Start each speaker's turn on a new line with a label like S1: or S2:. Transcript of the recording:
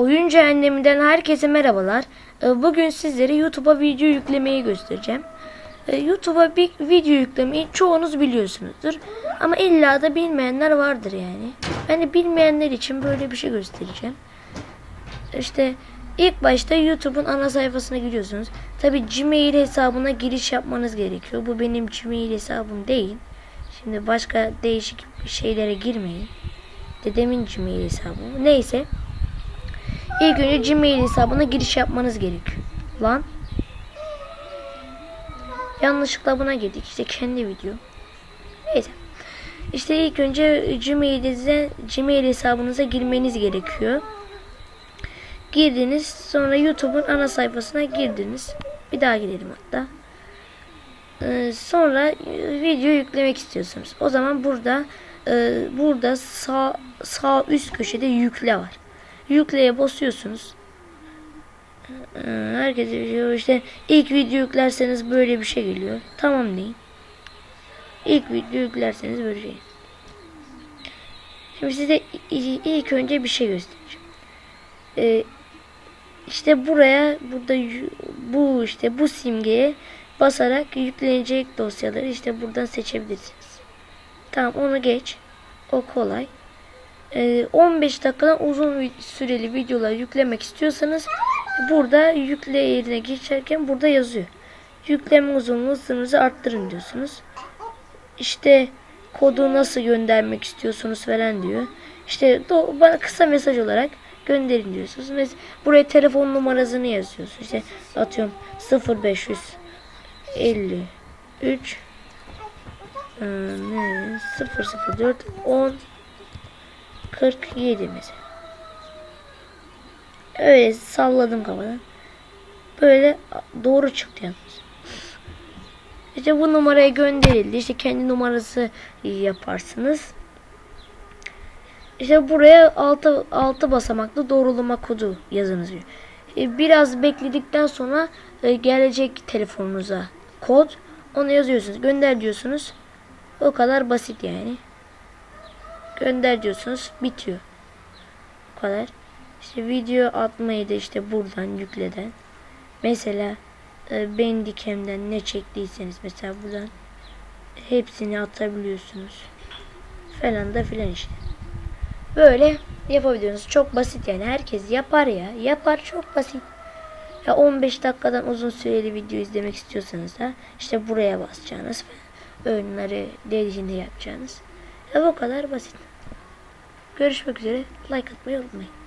S1: Oyun Cehenneminden herkese merhabalar. Ee, Bugün sizlere YouTube'a video yüklemeyi göstereceğim. Ee, YouTube'a bir video yüklemeyi çoğunuz biliyorsunuzdur. Ama illa da bilmeyenler vardır yani. Ben de bilmeyenler için böyle bir şey göstereceğim. İşte ilk başta YouTube'un ana sayfasına gidiyorsunuz. Tabi Gmail hesabına giriş yapmanız gerekiyor. Bu benim Gmail hesabım değil. Şimdi başka değişik şeylere girmeyin. Dedemin Gmail hesabı. Neyse. İlk önce Gmail hesabına giriş yapmanız gerekiyor. Lan. Yanlışlıkla buna girdik. İşte kendi video. Neyse. İşte ilk önce Gmail'inize, Gmail hesabınıza girmeniz gerekiyor. Girdiniz. Sonra YouTube'un ana sayfasına girdiniz. Bir daha girelim hatta. Ee, sonra video yüklemek istiyorsunuz. O zaman burada e, burada sağ sağ üst köşede yükle var. Yükleye basıyorsunuz. Ee, herkes diyor işte ilk video yüklerseniz böyle bir şey geliyor. Tamam deyin. İlk video yüklerseniz böyle şey. Şimdi size ilk önce bir şey göstereceğim. Ee, işte buraya burada bu işte bu simgeye basarak yüklenecek dosyaları işte buradan seçebilirsiniz. Tamam onu geç. O kolay. Ee, 15 dakikadan uzun süreli videolar yüklemek istiyorsanız burada yükle yerine geçerken burada yazıyor. Yükleme uzunluğu sınırınızı arttırın diyorsunuz. İşte kodu nasıl göndermek istiyorsunuz falan diyor. İşte bana kısa mesaj olarak gönderin diyorsunuz. Buraya telefon numarasını yazıyorsunuz. İşte atıyorum 0500 53 e, ne 004 10 47 mesela. Öyle salladım kafadan. Böyle doğru çıktı yalnız. İşte bu numaraya gönderildi. İşte kendi numarası yaparsınız. İşte buraya altı, altı basamaklı doğrulama kodu yazınız. E, Biraz bekledikten sonra e, gelecek telefonunuza kod. Onu yazıyorsunuz. Gönder diyorsunuz. O kadar basit yani. Gönder diyorsunuz. Bitiyor. Bu kadar. İşte video atmayı da işte buradan yükleden. Mesela e, Bandicam'den ne çektiyseniz mesela buradan hepsini atabiliyorsunuz. Falan da filan işte. Böyle yapabiliyorsunuz. Çok basit yani. Herkes yapar ya. Yapar çok basit. Ya 15 dakikadan uzun süreli video izlemek istiyorsanız da işte buraya basacağınız. Oyunları dediğinde yapacağınız. Ya bu kadar basit. Görüşmek üzere. Like atmayı unutmayın.